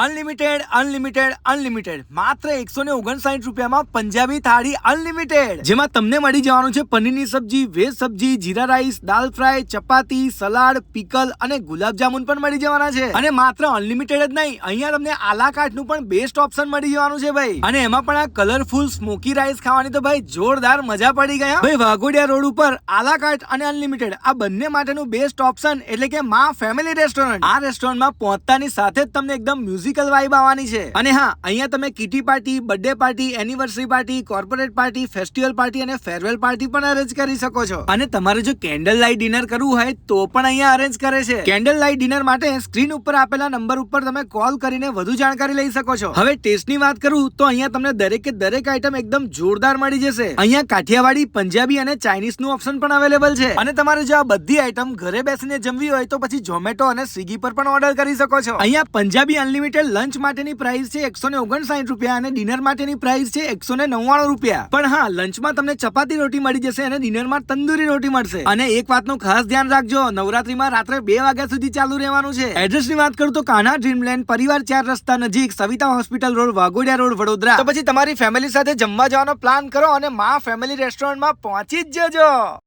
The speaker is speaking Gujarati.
અનલિમિટેડ અનલિમિટેડ અનલિમિટેડ માત્ર એકસો ને ઓગણસાઠ રૂપિયામાં પંજાબી થાળી અનલિમિટેડ જેમાં તમને મળી જવાનું છે પનીરની sabzi, veg sabzi, jeera rice, dal fry, chapati, salad, pickle અને ગુલાબજામુન પણ મળી જવાના છે. અને માત્ર અનલિમિટેડ જ નહીં, અહીંયા તમને આલાકાટનું પણ બેસ્ટ ઓપ્શન મળી જવાનું છે ભાઈ. અને એમાં પણ આ કલરફુલ સ્મોકી રાઈસ ખાવાની તો ભાઈ જોરદાર મજા પડી ગયા. ભાઈ, વાઘોડિયા રોડ ઉપર આલાકાટ અને અનલિમિટેડ આ બંને માટેનું બેસ્ટ ઓપ્શન એટલે કે મા ફેમિલી રેસ્ટોરન્ટ આ રેસ્ટોરન્ટમાં પહોંચતાની સાથે જ તમને એકદમ મ્યુઝિકલ વાઇબ આવવાની છે. અને હા, અહીંયા તમે kitty party birthday party anniversary party corporate party festival party અને ફેરવેલ પાર્ટી પણ અરેન્જ કરી શકો છો. અને તમારે જો કેન્ડલ લાઇટ ડિનર કરવું હોય તો પણ અહીંયા અરેન્જ કરે છે. કેન્ડલ લાઇટ ડિનર માટે સ્ક્રીન ઉપર આપેલા નંબર ઉપર તમે કોલ કરીને વધુ જાણકારી લઈ શકો છો. હવે ટેસ્ટની વાત કરું તો અહીંયા તમને દરેકે દરેક આઈટમ એકદમ જોરદાર મળી જશે. અહીંયા કાઠિયાવાડી, પંજાબી અને ચાઇનીઝનું ઓપ્શન પણ અવેલેબલ છે. અને તમારે જો આ બધી આઈટમ ઘરે બેસીને જમવી હોય તો પછી ઝોમેટો અને સ્વિગી પર પણ ઓર્ડર કરી શકો છો. અહીંયા પંજાબી અનલિમિટેડ લંચ માટેની પ્રાઇસ છે એકસો ને ઓગણસાઠ રૂપિયા અને ડિનર માટેની પ્રાઇસ છે એકસો ને નવ્વાણું રૂપિયા. પણ હા, લંચમાં તમને ચપાતી રોટી મળી જશે અને ડિનરમાં તંદુરી રોટી મળશે. અને એક વાતનું ખાસ ધ્યાન રાખજો, નવરાત્રીમાં રાત્રે બે વાગ્યા સુધી ચાલુ રહેવાનું છે. એડ્રેસની વાત કરું તો કાના ડ્રીમલેન્ડ પરિવાર ચાર રસ્તા નજીક, Savita hospital road, Waghodia road, Vadodara. તો પછી તમારી ફેમિલી સાથે જમવા જવાનો પ્લાન કરો અને મા ફેમિલી રેસ્ટોરન્ટમાં પહોંચી જ જજો.